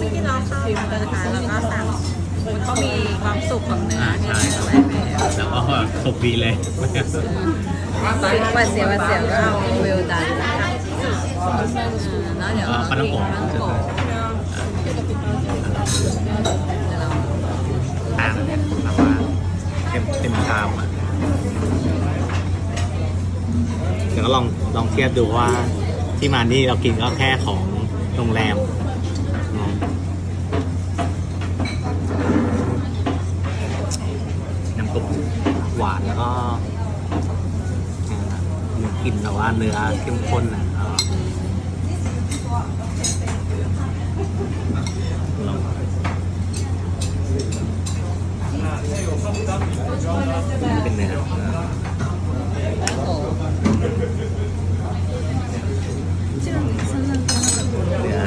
ไม่กินเราข้าวมาเลยค่ะแล้วก็สั่งมันก็มีความสุขของเนื้ออ่าที่ใช่อะไรไปแล้วแล้วก็สุกดีเลยวันเสียวันเสียก็เอาเวลดันแล้วเดี๋ยวเออปลาต้องโกะปลาต้องโกะเดี๋ยวเราทางเนี่ยแบบว่าเต็มเต็มชามอะเดี๋ยวก็ลองลองเทียบดูว่าที่มานี่เรากินก็แค่ของโรงแรมเนอะน้ำซุป หวานแล้วก็มีกลิ่นแต่ว่าเนื้อเข้มข้นอะเออลองเป็นเนื้อ ปลาต้องโกะ เนื้อ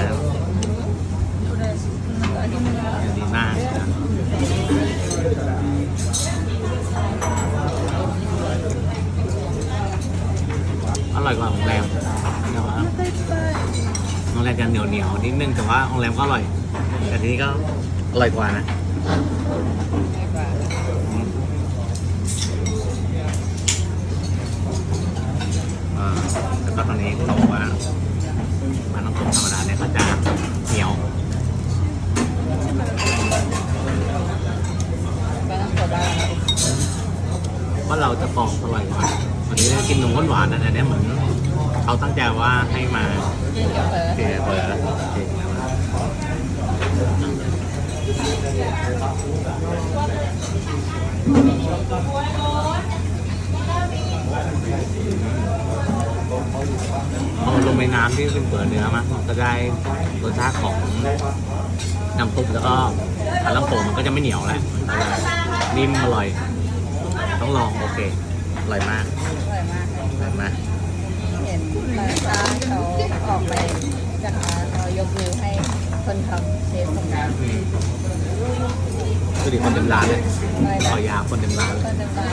ดีมากนะอ ร่อยกว่าโรงแรมแต่ว่าโรงแรมจะเหนียวเหนียวๆนิดนึงแต่ว่าโรงแรมก็อร่อย แต่ที่นี่ก็อร่อยกว่านะดีกว่าอ่าแล้วก็ตอนนี้เขาบอกว่ามันต้องกธรรมดาเนี่ยก็จะเหนียวปลาต้องโกะบ้างว่าเราจะกรอบอร่อยกว่าวั นี้กินนมข้นหวานนะเนี่ยเหมือนเขาตั้งใจว่าให้มากินกับเผลอเกลี่ยเบอร์เก่งแล้วนะพอลงไปน้ำที่เป็นเปลือกเนื้อมันก็ได้รสชาติของน้ำซุปแล้วก็ปลาลังโปมันก็จะไม่เหนียวแล้วนิ่มอร่อย ต้องลองโอเค ร่อยมากอร่อยมากเลยอร่อยมากเห็นร้านค้าเขาออกไปจากร้านเขายกมือให้คนทำเชฟของร้านอืมคือดีคนเต็มร้านเลยอะไรขนะอยาวคนเต็มร้านเลยคนทำร้